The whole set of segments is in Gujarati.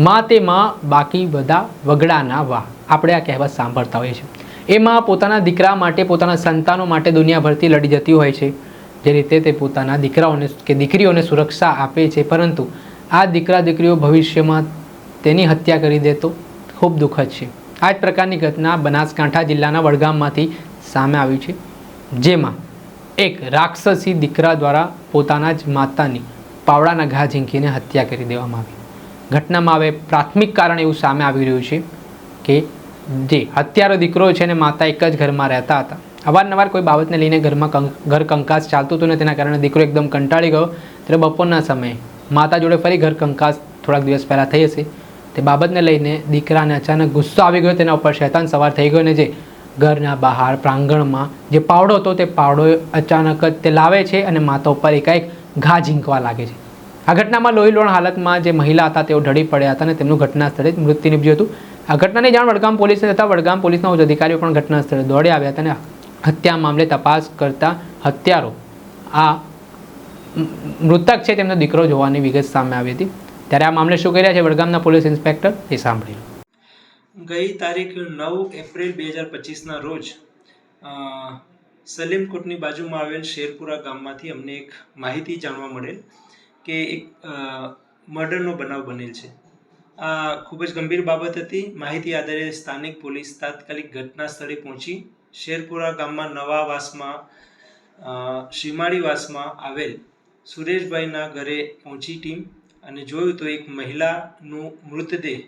માં તે માં બાકી બધા વગડાના વા આપણે આ કહેવત સાંભળતા હોઈએ છીએ. એ માં પોતાના દીકરા માટે, પોતાના સંતાનો માટે દુનિયાભરથી લડી જતી હોય છે. જે રીતે તે પોતાના દીકરાઓને કે દીકરીઓને સુરક્ષા આપે છે. પરંતુ આ દીકરા દીકરીઓ ભવિષ્યમાં તેની હત્યા કરી દે તો ખૂબ દુઃખદ છે. આ જ પ્રકારની ઘટના બનાસકાંઠા જિલ્લાના વડગામમાંથી સામે આવી છે. જેમાં એક રાક્ષસી દીકરા દ્વારા પોતાના જ માતાની પાવડાના ઘા ઝીંકીને હત્યા કરી દેવામાં આવી. ઘટનામાં હવે પ્રાથમિક કારણ એવું સામે આવી રહ્યું છે કે જે હત્યારો દીકરો છે અને માતા એક જ ઘરમાં રહેતા હતા. અવારનવાર કોઈ બાબતને લઈને ઘરમાં ઘર કંકાસ ચાલતું હતું ને તેના કારણે દીકરો એકદમ કંટાળી ગયો. ત્યારે બપોરના સમયે માતા જોડે ફરી ઘર કંકાસ થોડાક દિવસ પહેલાં થઈ હશે. તે બાબતને લઈને દીકરાને અચાનક ગુસ્સો આવી ગયો. તેના ઉપર શેતાન સવાર થઈ ગયો ને જે ઘરના બહાર પ્રાંગણમાં જે પાવડો હતો તે પાવડો અચાનક જ તે લાવે છે અને માતા ઉપર એકાએક ઘા ઝીંકવા લાગે છે. આ ઘટનામાં લોહીલોણ હાલતમાં જે મહિલા હતા, તેઓ ઢળી પડ્યા હતા અને તેમનું ઘટના સ્થળે જ મૃત્યુ નીપજ્યું હતું. આ ઘટનાની જાણ વડગામ પોલીસને થતાં વડગામ પોલીસના ઉચ્ચ અધિકારીઓ પણ ઘટના સ્થળે દોડી આવ્યા હતા અને હત્યા મામલે તપાસ કરતા હત્યારો આ મૃતક છે તેમનો દીકરો જોવાની વિગત સામે આવી હતી. ત્યારે આ મામલે શું કરી રહ્યા છે વડગામના પોલીસ ઇન્સ્પેક્ટર એ સાંભળી ગઈ તારીખ નવ એપ્રિલ બે હજાર પચીસના રોજ સલીમકોટની બાજુમાં આવેલ શેરપુરા ગામમાંથી અમને એક માહિતી જાણવા મળેલ. કે એક મર્ડરનો બનાવ બનેલ છે. આ ખૂબ જ ગંભીર બાબત હતી. માહિતી આધારે સ્થાનિક પોલીસ તાત્કાલિક ઘટના સ્થળે પહોંચી. શેરપુરા ગામમાં નવા વાસમાં શિમાળી વાસમાં આવેલ સુરેશભાઈના ઘરે પહોંચી ટીમ અને જોયું તો એક મહિલાનું મૃતદેહ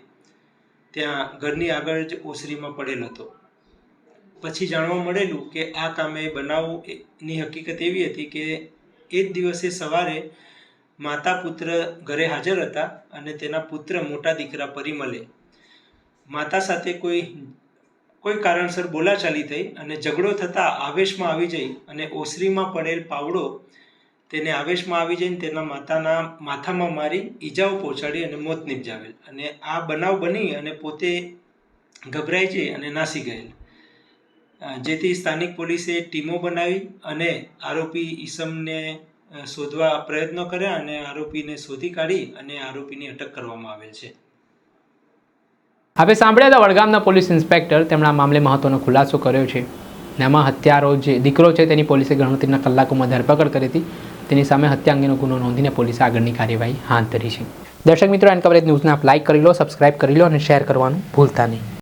ત્યાં ઘરની આગળ જ ઓસરીમાં પડેલ હતો. પછી જાણવા મળેલું કે આ કામે બનાવની હકીકત એવી હતી કે એ જ દિવસે સવારે માતા પુત્ર ઘરે હાજર હતા અને તેના પુત્ર મોટા દીકરા પરિમલે. માતા સાથે કોઈ કોઈ કારણસર બોલાચાલી થઈ અને ઝઘડો થતાં આવેશમાં આવી જઈ અને ઓસરીમાં પડેલ પાવડો તેને આવેશમાં આવી જઈને તેના માતાના માથામાં મારી ઈજાઓ પહોંચાડી અને મોત નિપજાવેલ. અને આ બનાવ બની અને પોતે ગભરાઈ જઈ અને નાસી ગયેલ. જેથી સ્થાનિક પોલીસે ટીમો બનાવી અને આરોપી ઈસમને શોધવા પ્રયત્નો કર્યા અને આરોપીને શોધી કાઢી અને આરોપીની અટક કરવામાં આવેલ છે. હવે સાંભળ્યા હતા વડગામના પોલીસ ઇન્સ્પેક્ટર, તેમણે આ મામલે મહત્વનો ખુલાસો કર્યો છે. એમાં હત્યારો જે દીકરો છે, તેની પોલીસે ગણતરીના કલાકોમાં ધરપકડ કરી હતી. તેની સામે હત્યા અંગેનો ગુનો નોંધીને પોલીસે આગળની કાર્યવાહી હાથ ધરી છે. દર્શક મિત્રો, એન કવરેજ ન્યૂઝને આપ લાઇક કરી લો, સબસ્ક્રાઇબ કરી લો અને શેર કરવાનું ભૂલતા નહીં.